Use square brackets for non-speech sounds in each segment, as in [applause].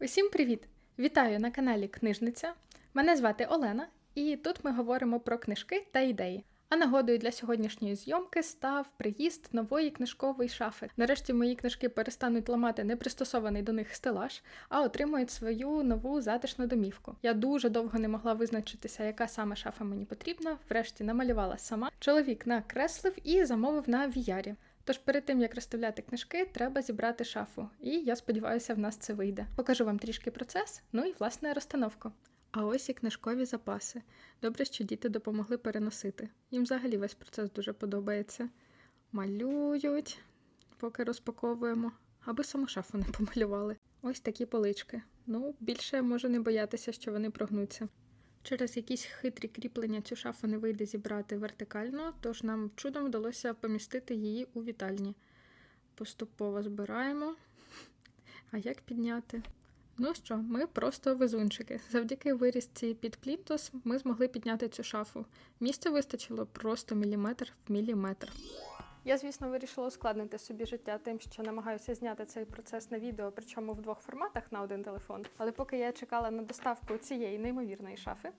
Усім привіт! Вітаю на каналі Книжниця. Мене звати Олена, і тут ми говоримо про книжки та ідеї. А нагодою для сьогоднішньої зйомки став приїзд нової книжкової шафи. Нарешті мої книжки перестануть ламати непристосований до них стелаж, а отримують свою нову затишну домівку. Я дуже довго не могла визначитися, яка саме шафа мені потрібна. Врешті намалювала сама. Чоловік накреслив і замовив на віярі. Тож перед тим як розставляти книжки, треба зібрати шафу, і я сподіваюся, в нас це вийде. Покажу вам трішки процес, ну і власне розстановку. А ось і книжкові запаси. Добре, що діти допомогли переносити. Їм взагалі весь процес дуже подобається. Малюють, поки розпаковуємо, аби саму шафу не [laughs] помалювали. Ось такі полички. Ну, більше можу не боятися, що вони прогнуться. Через якісь хитрі кріплення цю шафу не вийде зібрати вертикально, тож нам чудом вдалося помістити її у вітальні. Поступово збираємо. А як підняти? Ну що, ми просто везунчики. Завдяки вирізці під плінтус ми змогли підняти цю шафу. Місця вистачило просто міліметр в міліметр. Я, звісно, вирішила ускладнити собі життя тим, що намагаюся зняти цей процес на відео, причому в двох форматах на один телефон. Але поки я чекала на доставку цієї неймовірної шафи,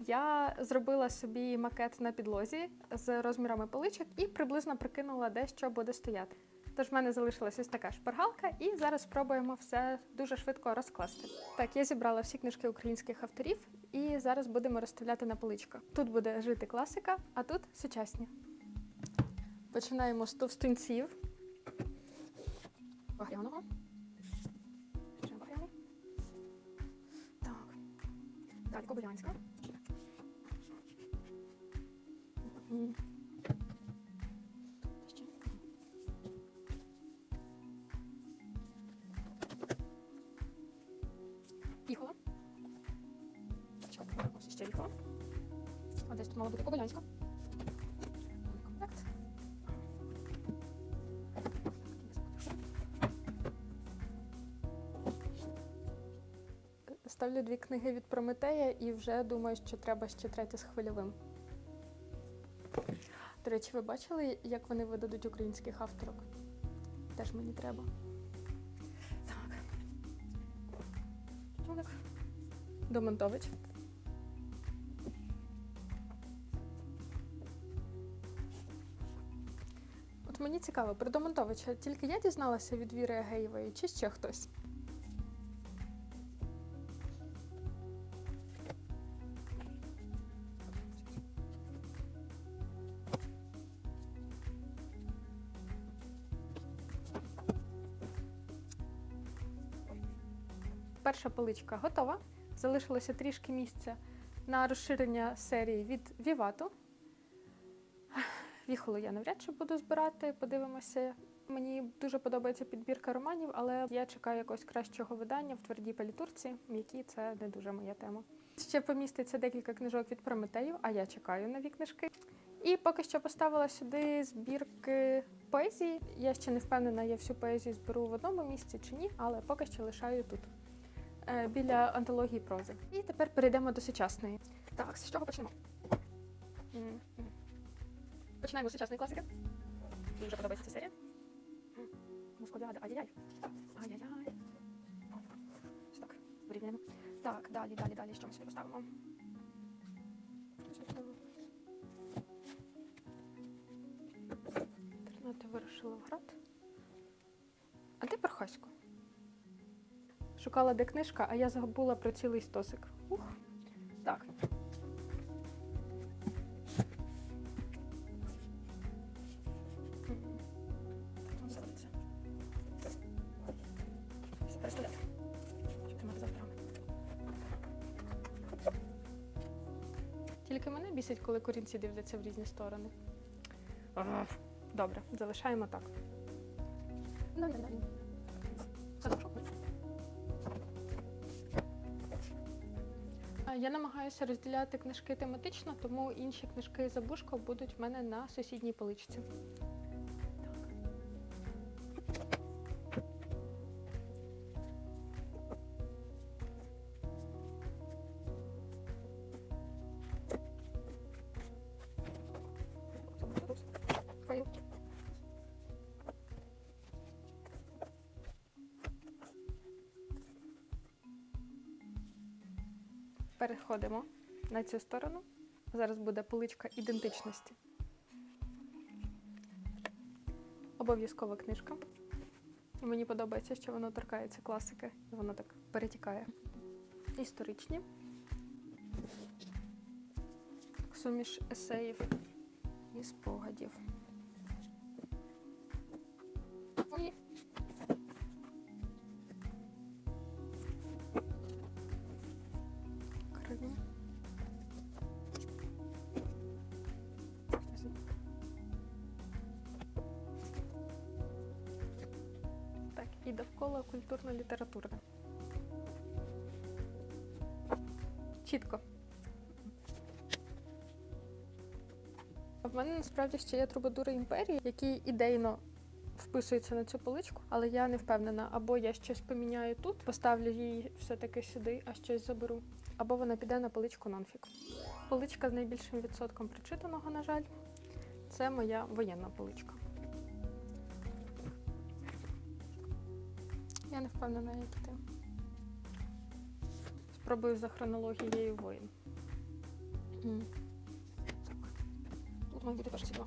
я зробила собі макет на підлозі з розмірами поличок і приблизно прикинула, де що буде стояти. Тож в мене залишилась ось така шпаргалка, і зараз спробуємо все дуже швидко розкласти. Так, я зібрала всі книжки українських авторів, і зараз будемо розставляти на поличках. Тут буде жити класика, а тут сучасні. Починаємо з товстунців. Багряного. Ще багряний. Так. Далі Кобилянська. Ставлю дві книги від Прометея і вже думаю, що треба ще третє з хвильовим. До речі, ви бачили, як вони видадуть українських авторок? Теж мені треба. Так. Домонтович. От мені цікаво, про Домонтовича тільки я дізналася від Віри Агеєвої, чи ще хтось? Перша поличка готова. Залишилося трішки місця на розширення серії від Вівату. Віхолу я навряд чи буду збирати, подивимося. Мені дуже подобається підбірка романів, але я чекаю якогось кращого видання в твердій палітурці, м'які це не дуже моя тема. Ще поміститься декілька книжок від Прометею, а я чекаю нові книжки. І поки що поставила сюди збірки поезії. Я ще не впевнена, я всю поезію зберу в одному місці чи ні, але поки що лишаю тут. Е, Біля антології прози. І тепер перейдемо до сучасної. Так, з чого почнемо? Починаємо з сучасної класики. Мені вже подобається ця серія. М, Мускуліада, ай-яй-яй. Ай-яй-яй. Так, вирівняємо. Так, далі, далі, далі. Що ми сюди поставимо? Що сюди поставимо? Тернати вирушила в град. А де Пархасько? Шукала де книжка, а я забула про цілий стосик. Ух. Так. Тільки мене бісить, коли корінці дивляться в різні сторони. Добре, залишаємо так. Я намагаюся розділяти книжки тематично, тому інші книжки за бушко будуть в мене на сусідній поличці. Переходимо на цю сторону. Зараз буде поличка ідентичності. Обов'язкова книжка. Мені подобається, що воно торкається класики, і воно так перетікає. Історичні. Суміш есеїв і спогадів. І культурно-літературне. Чітко. В мене насправді ще є трубадури імперії, які ідейно вписуються на цю поличку, але я не впевнена, або я щось поміняю тут, поставлю її все-таки сюди, а щось заберу, або вона піде на поличку нонфік. Поличка з найбільшим відсотком прочитаного, на жаль, це моя воєнна поличка. Я не впевнена, як іти. Спробую за хронологією воїн. Тут має бути. Перше сідло.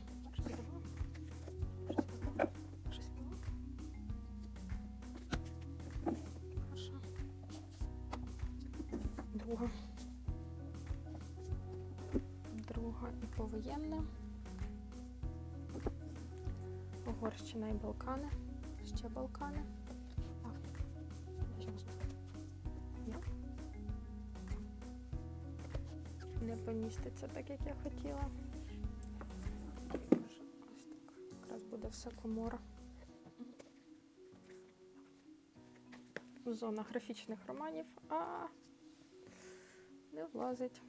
Друга. Друга і повоєнна. Угорщина і Балкани. Ще Балкани. Поміститься так, як я хотіла. Ось так. Якраз буде все комора. Зона графічних романів, а не влазить.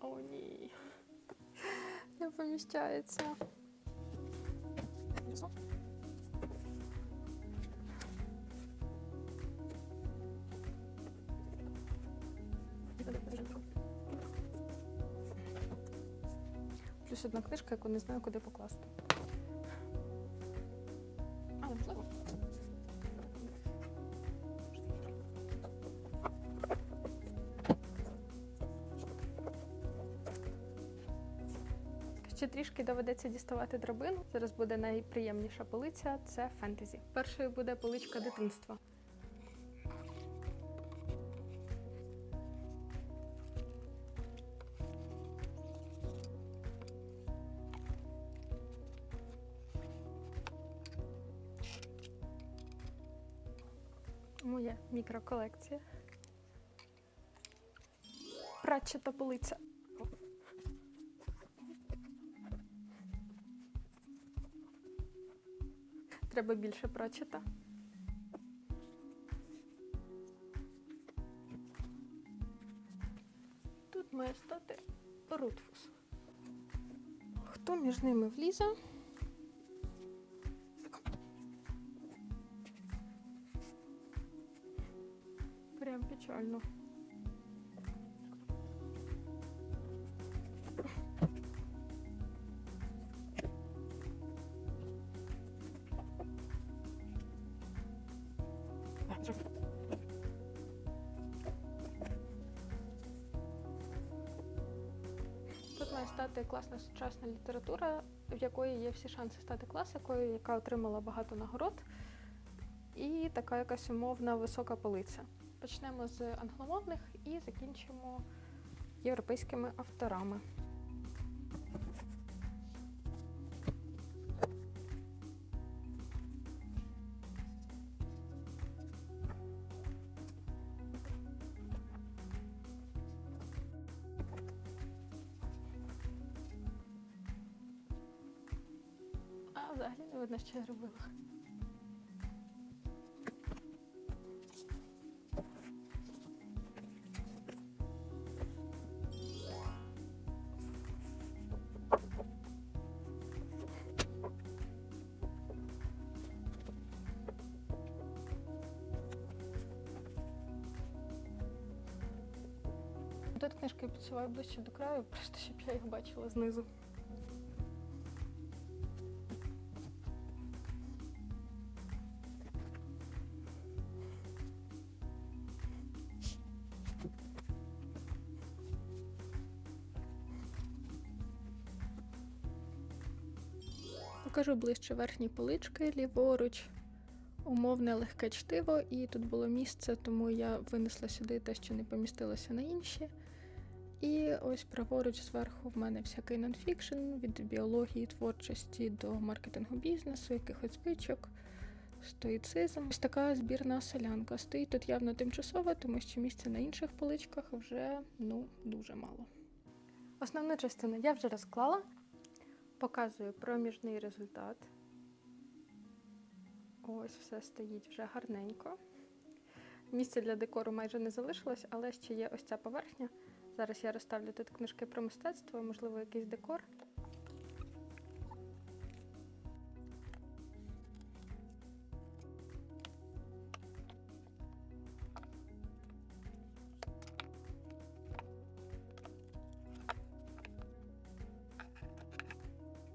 О, ні. Не поміщається. Плюс одна книжка, яку не знаю, куди покласти. Але можливо. Ще трішки доведеться діставати драбину. Зараз буде найприємніша полиця це фентезі. Першою буде поличка дитинства. Моя мікроколекція. Пратчата полиця. Треба більше прочита. Тут має стати Рутфус. Хто між ними влізе? Прям печально. Тут має стати класна сучасна література, в якої є всі шанси стати класикою, яка отримала багато нагород, і така якась умовна висока полиця. Почнемо з англомовних і закінчимо європейськими авторами. А взагалі не видно, що я робила. Тут книжки підсуваю ближче до краю, просто щоб я їх бачила знизу. Покажу ближче верхні полички, ліворуч, умовне легке чтиво, і тут було місце, тому я винесла сюди те, що не помістилося на інші. І ось праворуч зверху в мене всякий нонфікшн від біології, творчості до маркетингу бізнесу, якихось звичок, стоїцизм. Ось така збірна селянка. Стоїть тут явно тимчасово, тому що місця на інших поличках вже ну дуже мало. Основну частину я вже розклала. Показую проміжний результат. Ось все стоїть вже гарненько. Місця для декору майже не залишилось, але ще є ось ця поверхня. Зараз я розставлю тут книжки про мистецтво, можливо, якийсь декор.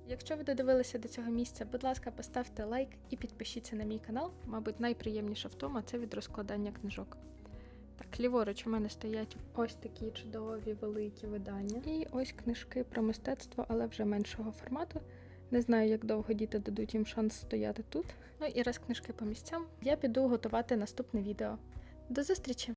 Якщо ви додивилися до цього місця, будь ласка, поставте лайк і підпишіться на мій канал. Мабуть, найприємніше в тому це від розкладання книжок. Ліворуч у мене стоять ось такі чудові великі видання. І ось книжки про мистецтво, але вже меншого формату. Не знаю, як довго діти дадуть їм шанс стояти тут. Ну і раз книжки по місцям, я піду готувати наступне відео. До зустрічі!